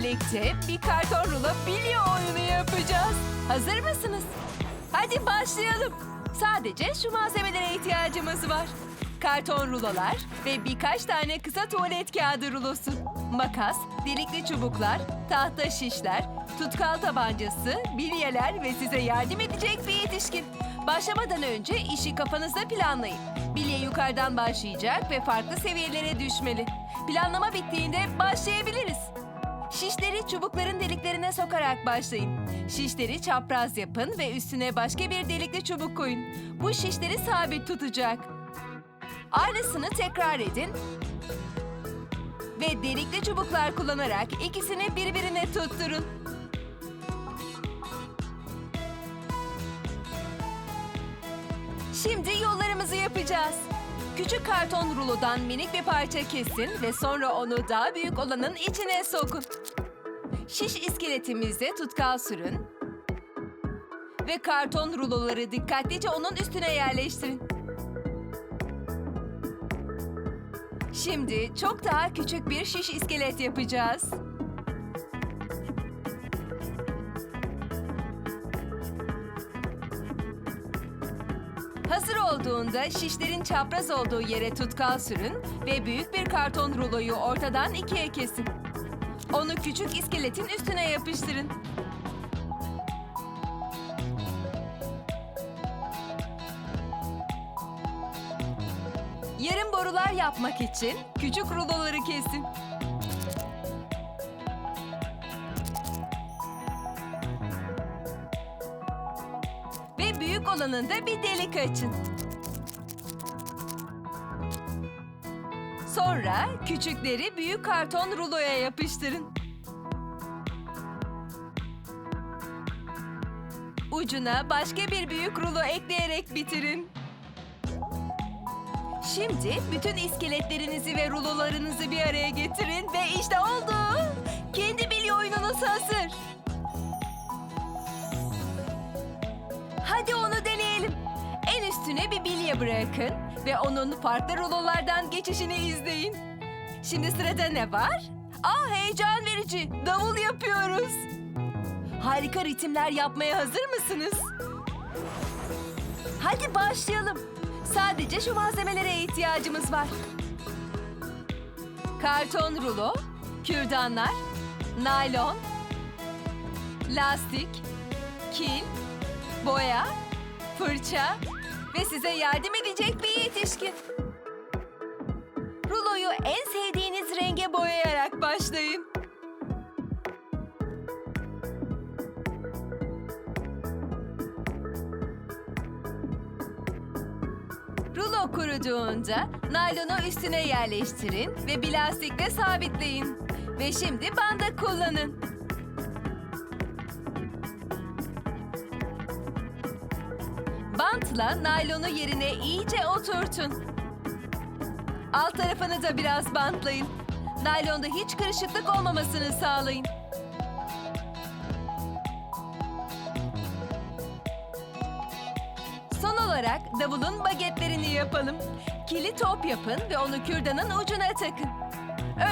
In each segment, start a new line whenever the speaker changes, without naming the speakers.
birlikte bir karton rulo bilye oyunu yapacağız. Hazır mısınız? Hadi başlayalım. Sadece şu malzemelere ihtiyacımız var. Karton rulolar ve birkaç tane kısa tuvalet kağıdı rulosu. Makas, delikli çubuklar, tahta şişler, tutkal tabancası, bilyeler ve size yardım edecek bir yetişkin. Başlamadan önce işi kafanızda planlayın. Bilye yukarıdan başlayacak ve farklı seviyelere düşmeli. Planlama bittiğinde başlayabiliriz. Şişleri çubukların deliklerine sokarak başlayın. Şişleri çapraz yapın ve üstüne başka bir delikli çubuk koyun. Bu şişleri sabit tutacak. Aynısını tekrar edin. Ve delikli çubuklar kullanarak ikisini birbirine tutturun. Şimdi yollarımızı yapacağız. Küçük karton rulodan minik bir parça kesin ve sonra onu daha büyük olanın içine sokun. Şiş iskeletimize tutkal sürün. Ve karton ruloları dikkatlice onun üstüne yerleştirin. Şimdi çok daha küçük bir şiş iskelet yapacağız. Hazır olduğunda şişlerin çapraz olduğu yere tutkal sürün ve büyük bir karton ruloyu ortadan ikiye kesin. Onu küçük iskeletin üstüne yapıştırın. Yarım borular yapmak için küçük ruloları kesin. Büyük olanında bir delik açın. Sonra küçükleri büyük karton ruloya yapıştırın. Ucuna başka bir büyük rulo ekleyerek bitirin. Şimdi bütün iskeletlerinizi ve rulolarınızı bir araya getirin ve işte oldu. Kendi bilye oyununuz hazır. Üstüne bir bilye bırakın ve onun farklı rulolardan geçişini izleyin. Şimdi sırada ne var? Aa heyecan verici. Davul yapıyoruz. Harika ritimler yapmaya hazır mısınız? Hadi başlayalım. Sadece şu malzemelere ihtiyacımız var. Karton rulo, kürdanlar, naylon, lastik, kil, boya, fırça ve size yardım edecek bir yetişkin. Ruloyu en sevdiğiniz renge boyayarak başlayın. Rulo kuruduğunda naylonu üstüne yerleştirin ve bir lastikle sabitleyin. Ve şimdi banda kullanın. Bantla naylonu yerine iyice oturtun. Alt tarafını da biraz bantlayın. Naylonda hiç kırışıklık olmamasını sağlayın. Son olarak davulun bagetlerini yapalım. Kili top yapın ve onu kürdanın ucuna takın.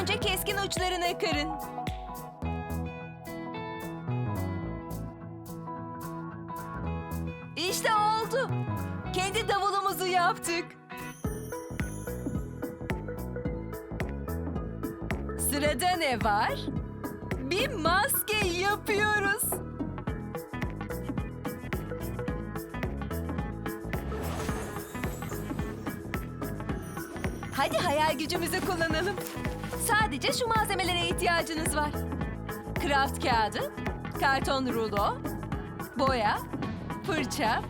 Önce keskin uçlarını kırın. Yaptık. Sırada ne var? Bir maske yapıyoruz. Hadi hayal gücümüzü kullanalım. Sadece şu malzemelere ihtiyacınız var. Kraft kağıdı, karton rulo, boya, fırça,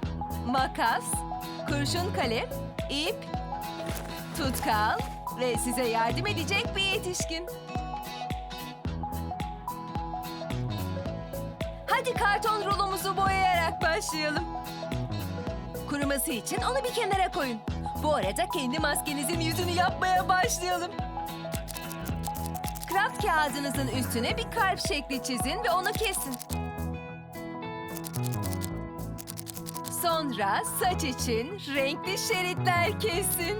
makas, kurşun kalem, ip, tutkal ve size yardım edecek bir yetişkin. Hadi karton rulomuzu boyayarak başlayalım. Kuruması için onu bir kenara koyun. Bu arada kendi maskenizin yüzünü yapmaya başlayalım. Kraft kağıdınızın üstüne bir kalp şekli çizin ve onu kesin. Sonra saç için renkli şeritler kesin.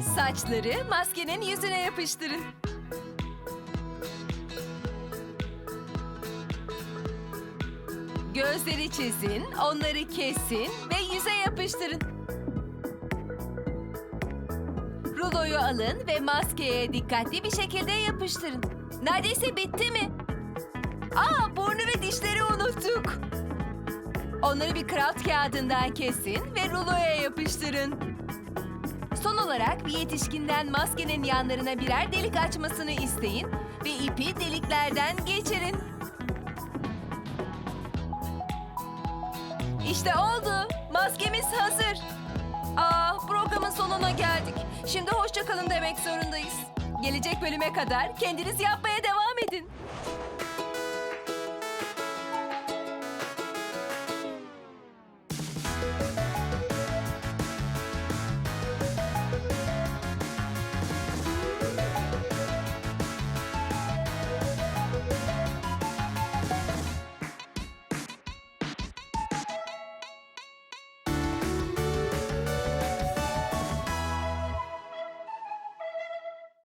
Saçları maskenin yüzüne yapıştırın. Gözleri çizin, onları kesin ve yüze yapıştırın. Ruloyu alın ve maskeye dikkatli bir şekilde yapıştırın. Neredeyse bitti mi? Aa, burnu ve dişleri unuttuk. Onları bir kraft kağıdından kesin ve ruloya yapıştırın. Son olarak bir yetişkinden maskenin yanlarına birer delik açmasını isteyin ve ipi deliklerden geçirin. İşte oldu. Şimdi hoşça kalın demek zorundayız. Gelecek bölüme kadar kendiniz yapmaya devam edin.